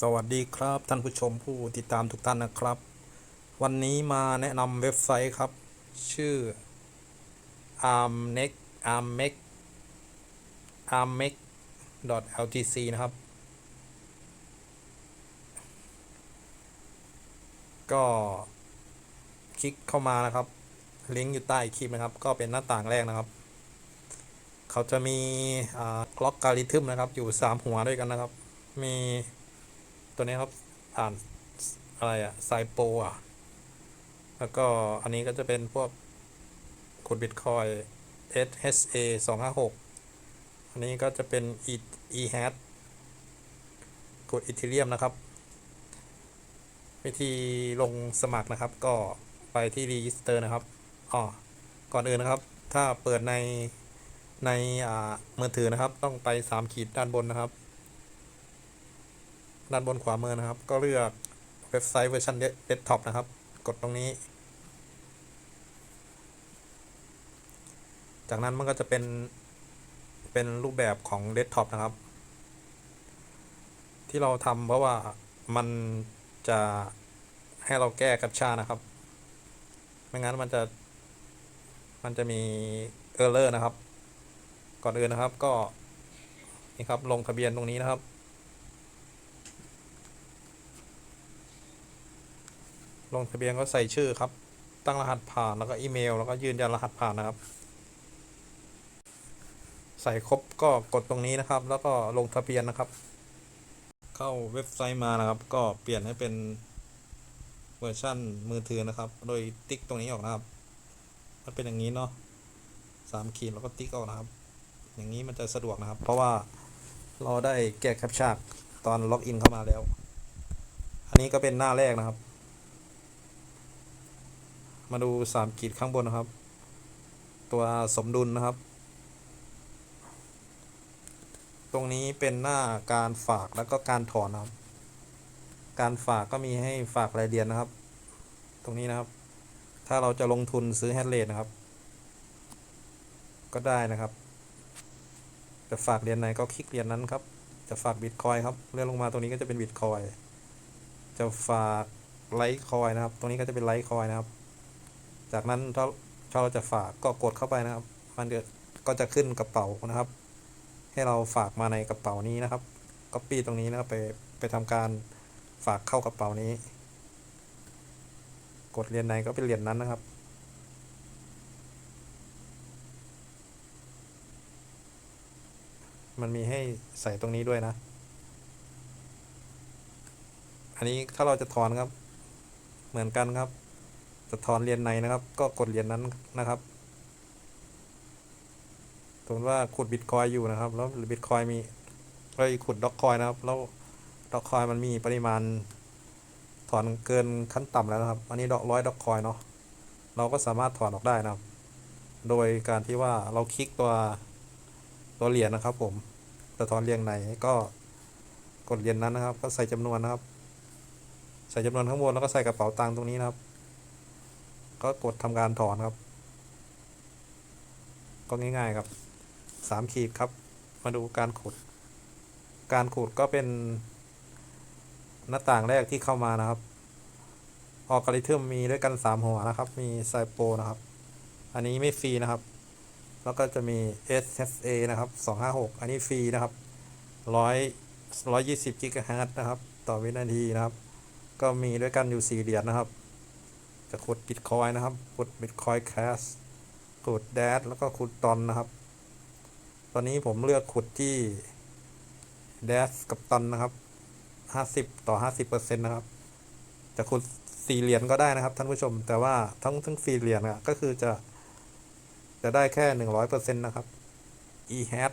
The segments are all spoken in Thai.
สวัสดีครับท่านผู้ชมผู้ติดตามทุกท่านนะครับ วันนี้มาแนะนำเว็บไซต์ครับ ชื่อ armnex armmex armmex ltc นะครับ ก็คลิกเข้ามานะครับ ลิงก์อยู่ใต้คลิปนะครับ ก็เป็นหน้าต่างแรกนะครับ เขาจะมีกล็อกการิทึมนะครับ อยู่ 3 หัวด้วยกันนะครับ มี ตัวนี้ครับผ่านอะไรอะไซโปอะแล้วก็อันนี้ก็จะเป็นพวกขุดบิตคอย SHA 256 อันนี้ก็จะเป็น e e h a t ขุดอีเทเรียมนะครับ วิธีลงสมัครนะครับ ก็ไปที่ register นะครับอ๋อก่อนอื่นนะครับ ถ้าเปิดในในมือถือนะครับ ต้องไป 3 ขีดด้านบนนะครับ ด้านบนขวามือนะครับ ก็เลือกเว็บไซต์เวอร์ชันเดสก์ท็อปนะครับ กดตรงนี้ จากนั้นมันก็จะเป็นเป็นรูปแบบของเดสก์ท็อปนะครับ ที่เราทำเพราะว่ามันจะให้เราแก้กัปชานะครับ ไม่งั้นมันจะ มันจะมีเออร์เลอร์นะครับ ก่อนอื่นนะครับก็นี่ครับลงทะเบียนตรงนี้นะครับ ลงทะเบียนก็ใส่ชื่อครับ ตั้งรหัสผ่านแล้วก็อีเมล แล้วก็ยืนยันรหัสผ่านนะครับ ใส่ครบก็กดตรงนี้นะครับ แล้วก็ลงทะเบียนนะครับ เข้าเว็บไซต์มานะครับ ก็เปลี่ยนให้เป็นเวอร์ชั่นมือถือนะครับ โดยติ๊กตรงนี้ออกนะครับ มันเป็นอย่างนี้เนาะสามขีดแล้วก็ติ๊กออกนะครับ อย่างนี้มันจะสะดวกนะครับ เพราะว่าเราได้แก้แคปชั่นตอนล็อกอินเข้ามาแล้ว อันนี้ก็เป็นหน้าแรกนะครับ มาดูสามขีดข้างบนนะครับ ตัวสมดุลนะครับ ตรงนี้เป็นหน้าการฝากแล้วก็การถอนนะครับ การฝากก็มีให้ฝากรายเดือนนะครับ ตรงนี้นะครับ ถ้าเราจะลงทุนซื้อแฮนด์เลดนะครับ ก็ได้นะครับ จะฝากเหรียญไหนก็คลิกเหรียญนั้นครับ จะฝากบิตคอยครับเลื่อนลงมาตรงนี้ก็จะเป็นบิตคอยจะฝากไลท์คอยนะครับ ตรงนี้ก็จะเป็นไลท์คอยนะครับ จากนั้นถ้าถ้าเราจะฝากก็กดเข้าไปนะครับ มันก็จะขึ้นกระเป๋านะครับ ให้เราฝากมาในกระเป๋านี้นะครับก็ปี้ตรงนี้นะครับไปไปทำการฝากเข้ากระเป๋านี้ กดเหรียญไหนก็เป็นเหรียญนั้นนะครับมันมีให้ใส่ตรงนี้ด้วยนะ อันนี้ถ้าเราจะถอนครับ เหมือนกันครับ จะถอนเหรียญไหนนะครับ ก็กดเหรียญนั้นนะครับสมมติว่าขุดบิตคอยอยู่นะครับ แล้วบิตคอยมีเอ้ยขุดด็อกคอยนะครับ แล้วด็อกคอยมันมีปริมาณ ถอนเกินขั้นต่ำแล้วนะครับ อันนี้ดอกร้อยด็อกคอยเนาะ เราก็สามารถถอนออกได้นะครับ โดยการที่ว่าเราคลิกตัวตัวเหรียญนะครับ ผมจะถอนเรียงไหนก็กดเหรียญนั้นนะครับ ก็ใส่จำนวนนะครับ ใส่จำนวนข้างบนแล้วก็ใส่กระเป๋าตังค์ตรงนี้นะครับ ก็กดทำการถอนครับ ก็ง่ายๆครับสามขีดครับ มาดูการขุด การขุดก็เป็น หน้าต่างแรกที่เข้ามานะครับ ออกริทึมมีด้วยกันสามหัวนะครับ มีไซโปนะครับ อันนี้ไม่ฟรีนะครับ แล้วก็จะมี SSA นะครับ256อันนี้ฟรีนะครับ100 120กิกะเฮิรตซ์นะครับ ต่อวินาทีนะครับ ก็มีด้วยกันอยู่4เหรียญนะครับ จะขุดบิตคอยนะครับขุดบิตคอยแคสขุดแดดแล้วก็ขุดตอนนะครับ ตอนนี้ผมเลือกขุดที่แดสกับตอนนะครับ50ต่อ50เปอร์เซ็นต์นะครับ จะขุดสี่เหรียญก็ได้นะครับท่านผู้ชม แต่ว่าทั้งทั้งสี่เหรียญก็คือจะ จะได้แค่หนึ่งร้อยเปอร์เซ็นต์นะครับ e hat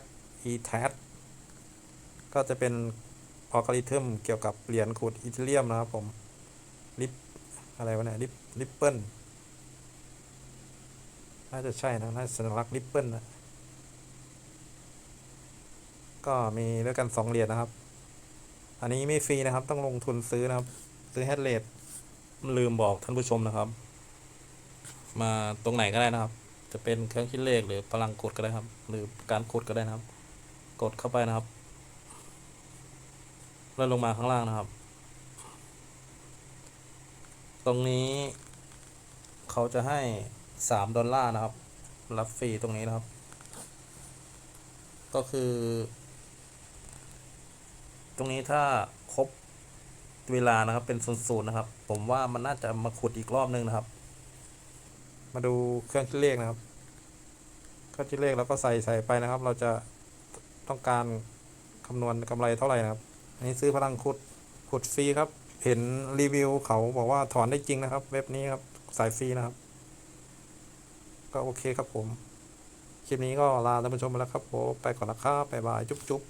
e tat ก็จะเป็นอัลกอริทึมเกี่ยวกับเหรียญขุดอีเทเรียมนะครับผมลิป อะไรวะเนี่ยลิปลิปเปิลน่าจะใช่นะน่าสัญลักษณ์ลิปเปิลนะก็มีด้วยกันสองเหรียญนะครับ อันนี้ไม่ฟรีนะครับ ต้องลงทุนซื้อนะครับ ซื้อแฮดเลดลืมบอกท่านผู้ชมนะครับ มาตรงไหนก็ได้นะครับ จะเป็นเครื่องคิดเลขหรือพลังกดก็ได้ครับ หรือการกดก็ได้นะครับ กดเข้าไปนะครับ แล้วลงมาข้างล่างนะครับ ตรงนี้ เขาจะให้สามดอลลาร์นะครับ รับฟรีตรงนี้นะครับ ก็คือ ตรงนี้ถ้าครบเวลานะครับเป็นศูนย์นะครับ ผมว่ามันน่าจะมาขุดอีกรอบนึงนะครับ มาดูเครื่องคิดเลขนะครับเครื่องคิดเลขแล้วก็ใส่ใส่ไปนะครับ เราจะต้องการคำนวณกำไรเท่าไหร่นะครับ อันนี้ซื้อพลังขุดขุดฟรีครับ เห็นรีวิวเขาบอกว่าถอนได้จริงนะครับ เว็บนี้ครับ สายฟรีนะครับ ก็โอเคครับผม คลิปนี้ก็ลาท่านผู้ชมไปแล้วครับผม ไปก่อนนะครับบ๊ายบาย จุ๊บจุ๊บ